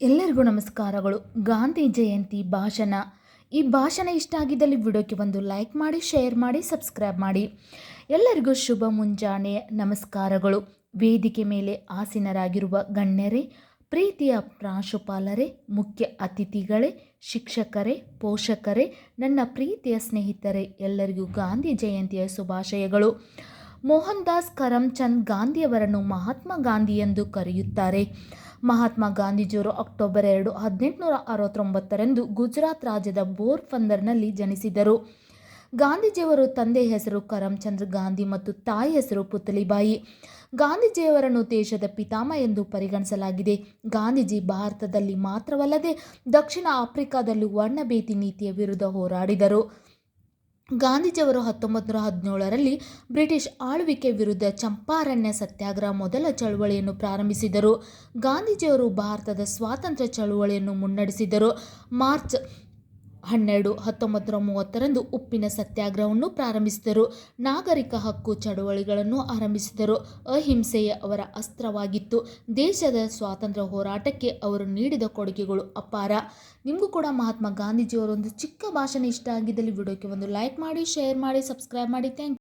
ಎಲ್ಲರಿಗೂ ನಮಸ್ಕಾರಗಳು. ಗಾಂಧಿ ಜಯಂತಿ ಭಾಷಣ. ಈ ಭಾಷಣ ಇಷ್ಟ ಆಗಿದ್ದಲ್ಲಿ ವಿಡಿಯೋಕ್ಕೆ ಒಂದು ಲೈಕ್ ಮಾಡಿ, ಶೇರ್ ಮಾಡಿ, ಸಬ್ಸ್ಕ್ರೈಬ್ ಮಾಡಿ. ಎಲ್ಲರಿಗೂ ಶುಭ ಮುಂಜಾನೆ. ನಮಸ್ಕಾರಗಳು. ವೇದಿಕೆ ಮೇಲೆ ಆಸೀನರಾಗಿರುವ ಗಣ್ಯರೇ, ಪ್ರೀತಿಯ ಪ್ರಾಂಶುಪಾಲರೇ, ಮುಖ್ಯ ಅತಿಥಿಗಳೇ, ಶಿಕ್ಷಕರೇ, ಪೋಷಕರೇ, ನನ್ನ ಪ್ರೀತಿಯ ಸ್ನೇಹಿತರೇ, ಎಲ್ಲರಿಗೂ ಗಾಂಧಿ ಜಯಂತಿಯ ಶುಭಾಶಯಗಳು. ಮೋಹನ್ ದಾಸ್ ಕರಮ್ಚಂದ್ ಗಾಂಧಿಯವರನ್ನು ಮಹಾತ್ಮ ಗಾಂಧಿ ಎಂದು ಕರೆಯುತ್ತಾರೆ. ಮಹಾತ್ಮ ಗಾಂಧೀಜಿಯವರು ಅಕ್ಟೋಬರ್ ಎರಡು ಹದಿನೆಂಟುನೂರ ಅರವತ್ತೊಂಬತ್ತರಂದು ಗುಜರಾತ್ ರಾಜ್ಯದ ಬೋರ್ಫಂದರ್ನಲ್ಲಿ ಜನಿಸಿದರು. ಗಾಂಧೀಜಿಯವರು ತಂದೆ ಹೆಸರು ಕರಮ್ಚಂದ್ರ ಗಾಂಧಿ ಮತ್ತು ತಾಯಿ ಹೆಸರು ಪುತಲಿಬಾಯಿ. ಗಾಂಧೀಜಿಯವರನ್ನು ದೇಶದ ಪಿತಾಮ ಎಂದು ಪರಿಗಣಿಸಲಾಗಿದೆ. ಗಾಂಧೀಜಿ ಭಾರತದಲ್ಲಿ ಮಾತ್ರವಲ್ಲದೆ ದಕ್ಷಿಣ ಆಫ್ರಿಕಾದಲ್ಲೂ ವರ್ಣಭೇತಿ ನೀತಿಯ ವಿರುದ್ಧ ಹೋರಾಡಿದರು. ಗಾಂಧೀಜಿಯವರು ಹತ್ತೊಂಬತ್ತು ನೂರ ಹದಿನೇಳರಲ್ಲಿ ಬ್ರಿಟಿಷ್ ಆಳ್ವಿಕೆ ವಿರುದ್ಧ ಚಂಪಾರಣ್ಯ ಸತ್ಯಾಗ್ರಹ ಮೊದಲ ಚಳುವಳಿಯನ್ನು ಪ್ರಾರಂಭಿಸಿದರು. ಗಾಂಧೀಜಿಯವರು ಭಾರತದ ಸ್ವಾತಂತ್ರ್ಯ ಚಳುವಳಿಯನ್ನು ಮುನ್ನಡೆಸಿದರು. ಮಾರ್ಚ್ ಹನ್ನೆರಡು ಹತ್ತೊಂಬತ್ತು ನೂರ ಮೂವತ್ತರಂದು ಉಪ್ಪಿನ ಸತ್ಯಾಗ್ರಹವನ್ನು ಪ್ರಾರಂಭಿಸಿದರು. ನಾಗರಿಕ ಹಕ್ಕು ಚಳುವಳಿಗಳನ್ನು ಆರಂಭಿಸಿದರು. ಅಹಿಂಸೆಯೇ ಅವರ ಅಸ್ತ್ರವಾಗಿತ್ತು. ದೇಶದ ಸ್ವಾತಂತ್ರ್ಯ ಹೋರಾಟಕ್ಕೆ ಅವರು ನೀಡಿದ ಕೊಡುಗೆಗಳು ಅಪಾರ. ನಿಮಗೂ ಕೂಡ ಮಹಾತ್ಮ ಗಾಂಧೀಜಿಯವರ ಒಂದು ಚಿಕ್ಕ ಭಾಷಣ ಇಷ್ಟ ಆಗಿದ್ದಲ್ಲಿ ವಿಡಿಯೋಕ್ಕೆ ಒಂದು ಲೈಕ್ ಮಾಡಿ, ಶೇರ್ ಮಾಡಿ, ಸಬ್ಸ್ಕ್ರೈಬ್ ಮಾಡಿ. ಥ್ಯಾಂಕ್